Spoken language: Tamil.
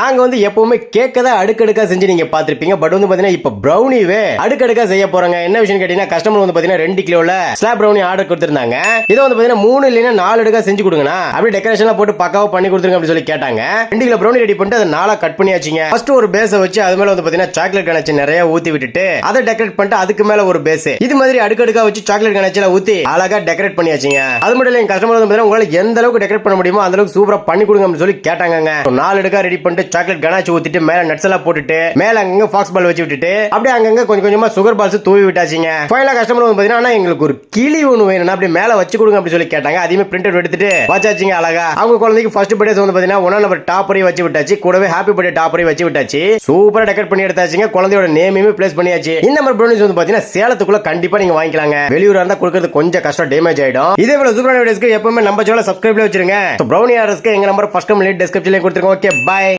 நாங்க வந்து எப்பவுமே கேக்க தான் அடுக்கடுக்கா செஞ்சு நீங்க பாத்திருப்பீங்க பட் வந்து பாத்தீங்கன்னா இப்ப ப்ரௌனிவே அடுக்கடுக்கா செய்ய போறாங்க. என்ன விஷயம் கேட்டீங்கன்னா கஸ்டமர் வந்து பாத்தீங்கன்னா ரெண்டு கிலோல ஸ்லாப் ப்ரௌனி ஆர்டர் கொடுத்திருந்தாங்க. இதை வந்து பாத்தீங்கன்னா மூணு இல்லைன்னா நாலு அடுக்கா செஞ்சு கொடுங்கண்ணா. அப்படியே டெக்கரேஷன்லாம் போட்டு பக்காவா பண்ணி கொடுத்துருங்க அப்படின்னு சொல்லி கேட்டாங்க. ரெண்டு கிலோ ப்ரௌனி ரெடி பண்ணிட்டு அதை நாளா கட் பண்ணியாச்சுங்க. ஃபர்ஸ்ட் ஒரு பேஸை வச்சு அது மேல வந்து பாத்தீங்கன்னா சாக்லேட் கணச்சு நிறைய ஊத்தி விட்டுட்டு அதை டெக்கரேட் பண்ணிட்டு அதுக்கு மேல ஒரு பேஸ் இது மாதிரி அடுக்கடுக்கா வச்சு சாக்லேட் கணச்சுல ஊத்தி அழகா டெக்கரேட் பண்ணியாச்சுங்க. அது மட்டும் இல்லை கஸ்டமர் வந்து பாத்தீங்கன்னா உங்களால எந்த அளவுக்கு டெக்கரேட் பண்ண முடியுமோ அந்த அளவுக்கு சூப்பரா பண்ணி கொடுங்க அப்படின்னு சொல்லி கேட்டாங்க நாலு அடுக்கா ரெடி பண்ணிட்டு சாக்லேட் கணாச்சி ஊத்திட்டு மேல நட்ஸ் எல்லாம் போட்டுட்டு மேல அங்கங்க ஃபாக்ஸ் பால் வச்சு விட்டுட்டு அப்படியே அங்கங்க கொஞ்சம் கொஞ்சமா சுகர் பால்ஸ் தூவி விட்டாச்சுங்க. ஃபைனலா கஸ்டமர் வந்து பாத்தீங்கன்னா எங்களுக்கு ஒரு கிளி ஒண்ணு வேணும் அப்படியே மேல வச்சு கொடுங்க அப்படி சொல்லி கேட்டாங்க. அதையுமே பிரிண்ட் அவுட் எடுத்துட்டு வச்சாச்சுங்க அழகா. அவங்க குழந்தைக்கு ஃபர்ஸ்ட் பர்த்டே வந்து பாத்தீங்கன்னா ஒன்னா நம்பர் டாப்பரையும் வச்சு விட்டாச்சு. கூடவே ஹாப்பி பர்த்டே டாப்பரையும் வச்சு விட்டாச்சு. சூப்பரா டெக்கரேட் பண்ணி எடுத்தாச்சுங்க. குழந்தையோட நேமையுமே பிளேஸ் பண்ணியாச்சு. இந்த மாதிரி ப்ரௌனிஸ் வந்து பாத்தீங்கன்னா சேலத்துக்குள்ள கண்டிப்பா நீங்க வாங்கிக்கலாங்க. வெளியூரா இருந்தா கொடுக்கறது கொஞ்சம் கஷ்டம் டேமேஜ் ஆயிடும். இதே போல சூப்பரான வீடியோஸ்க்கு எப்பவுமே நம்ம சேனல் சப்ஸ்கிரைப்ல வச்சிருங்க. ப்ரௌனி ஆர்டர்ஸ்க்கு எங்க நம்பர் ஃபர்ஸ்ட் கமெண்ட் டிஸ்கிரிப்ஷன்ல கொடுத்துருக்கோம் ஓகே பை